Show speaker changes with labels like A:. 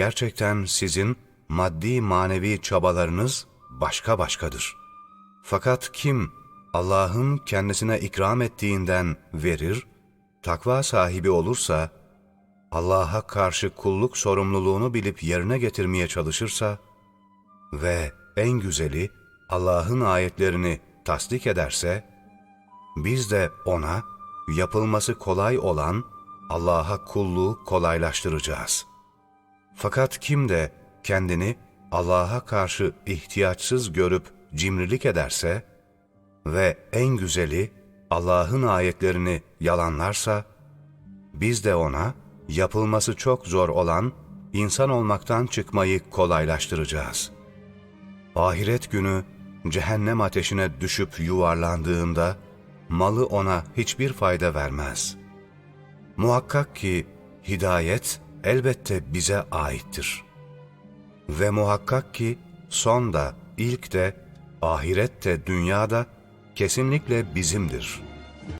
A: gerçekten sizin maddi manevi çabalarınız başka başkadır. Fakat kim Allah'ın kendisine ikram ettiğinden verir, takva sahibi olursa, Allah'a karşı kulluk sorumluluğunu bilip yerine getirmeye çalışırsa ve en güzeli Allah'ın ayetlerini tasdik ederse, biz de ona yapılması kolay olan Allah'a kulluğu kolaylaştıracağız. Fakat kim de kendini Allah'a karşı ihtiyaçsız görüp cimrilik ederse ve en güzeli Allah'ın ayetlerini yalanlarsa, biz de ona yapılması çok zor olan insan olmaktan çıkmayı kolaylaştıracağız. Ahiret günü cehennem ateşine düşüp yuvarlandığında malı ona hiçbir fayda vermez. Muhakkak ki hidayet elbette bize aittir. Ve muhakkak ki son da, ilk de, ahiret de, dünyada kesinlikle bizimdir.''